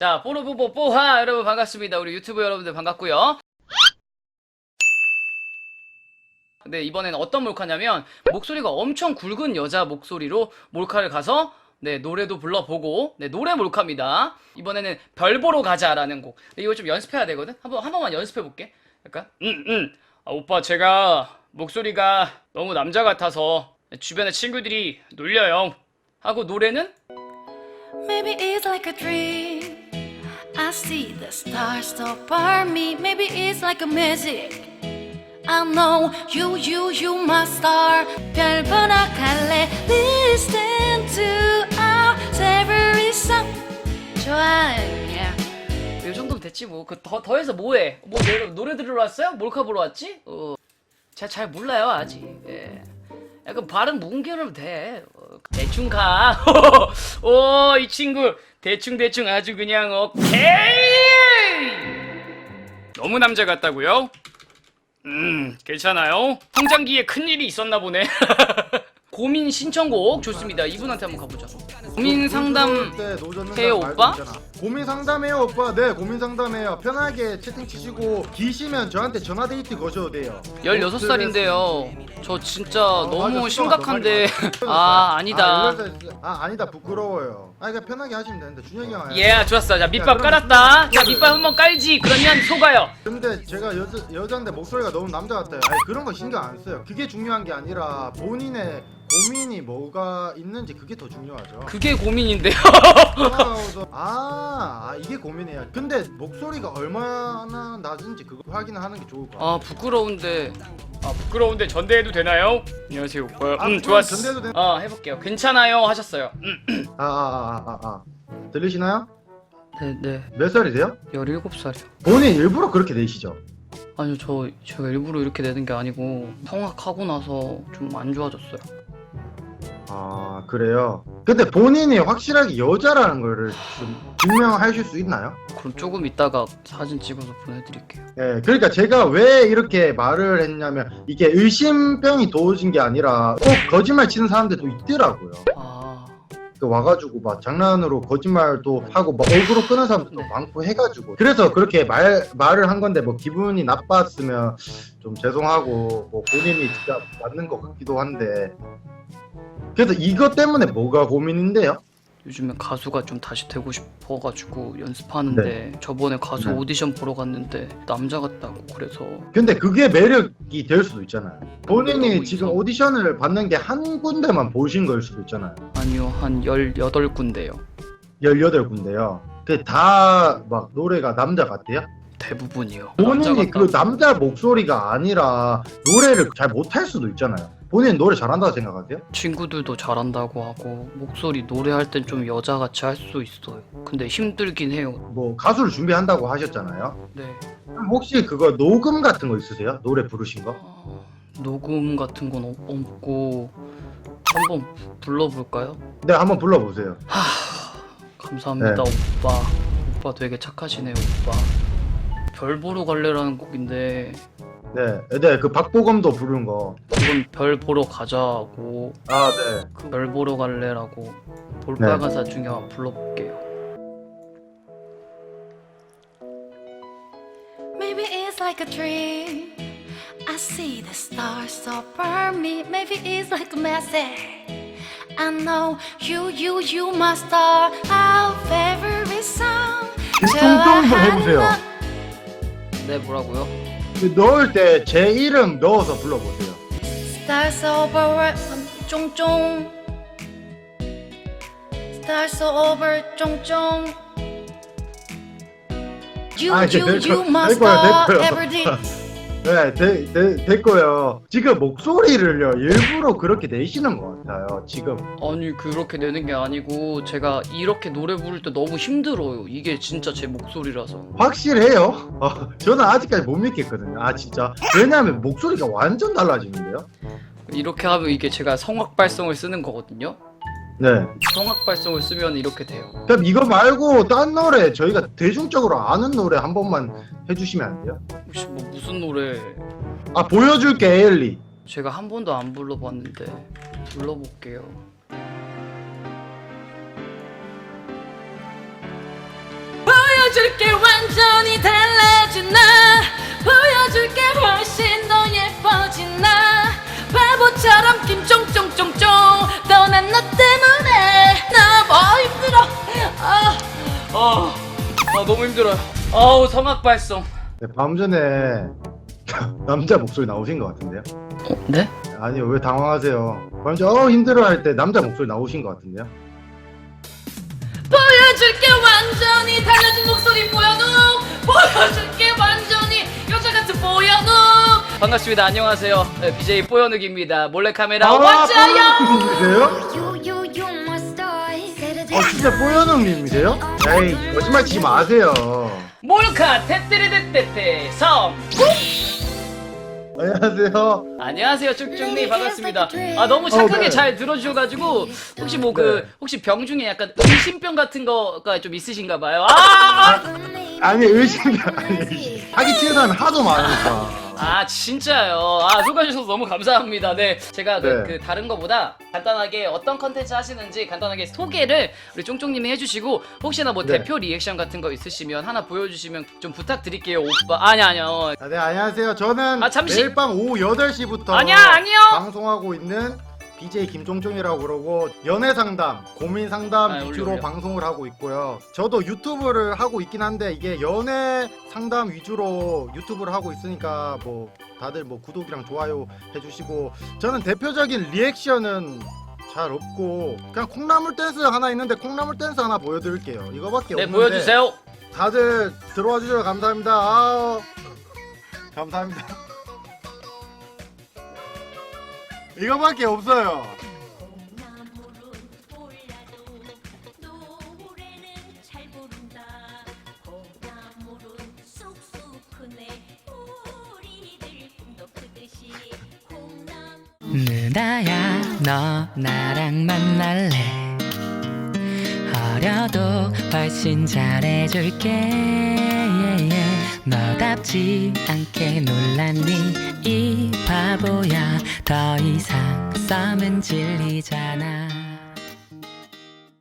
자, 뽀로뽀뽀 뽀하 여러분 반갑습니다. 우리 유튜브 여러분들 반갑고요. 네, 이번에는 어떤 몰카냐면 목소리가 엄청 굵은 여자 목소리로 몰카를 가서 네, 노래도 불러보고 네, 노래 몰카입니다. 이번에는 별 보러 가자라는 곡. 네, 이거 좀 연습해야 되거든. 한 번 한 번만 연습해 볼게. 약간 음, 음. 아, 오빠 제가 목소리가 너무 남자 같아서 주변의 친구들이 놀려요. 하고 노래는 Maybe it's like a dream. I see the stars over me. Maybe it's like a magic. I know you, you, you, my star. 별 보러 갈래. Listen to our favorite song. 좋아. Yeah. 이 정도면 됐지 뭐. 그 더 더해서 뭐해? 뭐 노래, 노래 들으러 왔어요? 몰카 보러 왔지? 어. 제가 잘 몰라요 아직. 예. 약간 발음 뭉개면 돼. 어, 대충 가. 오, 이 친구 대충 대충 아주 그냥 오케이. 너무 남자 같다고요? 음, 괜찮아요. 통장기에 큰 일이 있었나 보네. 고민 신청곡 좋습니다. 이분한테 한번 가보자. 고민 상담 해요, 오빠? 고민 상담해요 오빠 네 고민 상담해요 편하게 채팅 치시고 기시면 저한테 전화 데이트 거셔도 돼요 16살인데요. 저 진짜 아, 너무 맞아, 심각한데. 아, 아니다. 아, 18살. 아 아니다 부끄러워요 아 그냥 편하게 하시면 되는데 준영이 형 예, 좋았어. 자, 밑밥 깔았다. 자, 밑밥 한번 깔지. 그러면 속아요. 근데 제가 여자, 여자인데 목소리가 너무 남자 같아요 아니 그런 거 신경 안 써요 그게 중요한 게 아니라 본인의 고민이 뭐가 있는지 그게 더 중요하죠 그게 고민인데요. 아, 아 이게 고민이에요 근데 목소리가 얼마나 낮은지 그거 확인하는 게 좋을 것 같아요 아, 부끄러운데. 아, 부끄러운데 전대해도 되나요? 안녕하세요, 오빠. 아, 음, 그럼 좋았어. 전대해도 돼. 어, 해볼게요. 괜찮아요. 하셨어요. 음. 아, 아, 아, 아, 아. 들리시나요? 네, 네. 몇 살이세요? 17살이요. 본인 일부러 그렇게 내시죠? 아니요, 저, 제가 일부러 이렇게 내는 게 아니고, 성악하고 나서 좀 안 좋아졌어요. 아, 그래요? 근데 본인이 확실하게 여자라는 거를 좀 증명하실 수 있나요? 그럼 조금 이따가 사진 찍어서 보내드릴게요. 예, 그러니까 제가 왜 이렇게 말을 했냐면 이게 의심병이 도진 게 아니라 꼭 거짓말 치는 사람들도 있더라고요. 아, 그 와가지고 막 장난으로 거짓말도 하고 막 얼굴로 끄는 사람들도 네. 많고 해가지고 그래서 그렇게 말 말을 한 건데 뭐 기분이 나빴으면 좀 죄송하고 뭐 본인이 진짜 맞는 것 같기도 한데 그래서 이것 때문에 뭐가 고민인데요? 요즘에 가수가 좀 다시 되고 싶어가지고 연습하는데 저번에 가수 네. 오디션 보러 갔는데 남자 같다고 그래서 근데 그게 매력이 될 수도 있잖아요. 본인이 지금 오디션을 받는 게 한 군데만 보신 걸 수도 있잖아요. 아니요 한 18군데요 18군데요. 그 다 막 노래가 남자 같대요? 대부분이요 본인이. 그 남자 목소리가 아니라 노래를 잘 못할 수도 있잖아요. 본인 노래 잘한다고 생각하세요? 친구들도 잘한다고 하고 목소리 노래할 땐 좀 여자같이 할 수 있어요 근데 힘들긴 해요 뭐 가수를 준비한다고 하셨잖아요. 네 그럼 혹시 그거 녹음 같은 거 있으세요? 노래 부르신 거? 아, 녹음 같은 건 없- 없고 한번 불러볼까요? 네, 한번 불러보세요. 감사합니다 네. 오빠 오빠 되게 착하시네요 오빠 별 보러 갈래라는 곡인데 네, 네, 그 박보검도 부른 거. 그건 별 보러 가자고 아, 네. 그별 보러 갈래라고 볼빨 네. 가사 중에 한번 불러볼게요 Maybe it's like a dream. I see the stars over me. Maybe it's like a message. I know you, you, you, my star. Our favorite song. 좀 한번 해보세요. 네 뭐라고요? 그 넣을 때 제 이름 넣어서 불러보세요. Stars over 쫑쫑. Stars over 쫑쫑. You, 아, 이제 you, 될 거- you, 될 거야, star. 될 거야. Every day. 네, 되, 되, 됐고요. 지금 목소리를요, 일부러 그렇게 내시는 것 같아요, 지금. 아니 그렇게 내는 게 아니고 제가 이렇게 노래 부를 때 너무 힘들어요 이게 진짜 제 목소리라서 확실해요? 어, 저는 아직까지 못 믿겠거든요. 아, 진짜. 왜냐하면 목소리가 완전 달라지는데요? 이렇게 하면 이게 제가 성악 발성을 쓰는 거거든요 네. 성악 발성을 쓰면 이렇게 돼요 그럼 이거 말고 딴 노래, 저희가 대중적으로 아는 노래 한 번만 해주시면 안 돼요? 혹시 뭐 무슨 노래 아, 보여줄게, 에일리. 제가 한 번도 안 불러봤는데 불러볼게요 보여줄게 완전히 달라진 나 보여줄게 훨씬 더 예뻐진 나 바보처럼 김쫑쫑쫑쫑 떠난 너 때문에 아. 아, 아 너무 힘들어요. 아우 성악 발성. 네, 밤 전에 남자 목소리 나오신 것 같은데요? 네? 아니요 왜 당황하세요? 밤 전에 어 힘들어 할 때 남자 목소리 나오신 것 같은데요? 보여줄게 완전히 달라진 목소리 보여도 보여줄게 완전히 여자 같은 보여도 반갑습니다. 안녕하세요. 네, BJ 뽀연욱입니다. 몰래카메라 아, 왔자요. 뽀연욱님이세요? 어 진짜 뽀연욱님이세요? 에이 거짓말 치지 마세요. 몰카 테테레테테테 섬. 안녕하세요. 안녕하세요 쭉쭉님 반갑습니다. 아 너무 착하게 어, 네. 잘 들어주셔가지고 혹시 뭐 그 네. 혹시 병 중에 약간 의심병 같은 거가 좀 있으신가 봐요. 아, 아, 아니 의심 아니 사기 치는 사람이 하도 많으니까. 아 진짜요. 아 소개해주셔서 너무 감사합니다. 네 제가 그, 네. 그 다른 거보다 간단하게 어떤 컨텐츠 하시는지 간단하게 소개를 우리 쫑쫑님이 해주시고 혹시나 뭐 네. 대표 리액션 같은 거 있으시면 하나 보여주시면 좀 부탁드릴게요 오빠. 아니 아니요. 아, 네 안녕하세요. 저는 아, 잠시. 매일 밤 오후 8시부터 아니야, 아니요. 방송하고 있는 BJ 김종종이라고 그러고 연애 상담, 고민 상담 아, 위주로 올려, 올려. 방송을 하고 있고요. 저도 유튜브를 하고 있긴 한데 이게 연애 상담 위주로 유튜브를 하고 있으니까 뭐 다들 뭐 구독이랑 좋아요 해주시고 저는 대표적인 리액션은 잘 없고 그냥 콩나물 댄스 하나 있는데 콩나물 댄스 하나 보여드릴게요. 이거밖에 네 없는데 보여주세요. 다들 들어와 주셔서 감사합니다. 아우, 감사합니다. 이거밖에 없어요. 누나야 너 나랑 만날래 어려도 훨씬 잘해줄게 yeah, yeah. 너답지 않게 놀랐니? 이 바보야 더 이상 썸은 질리잖아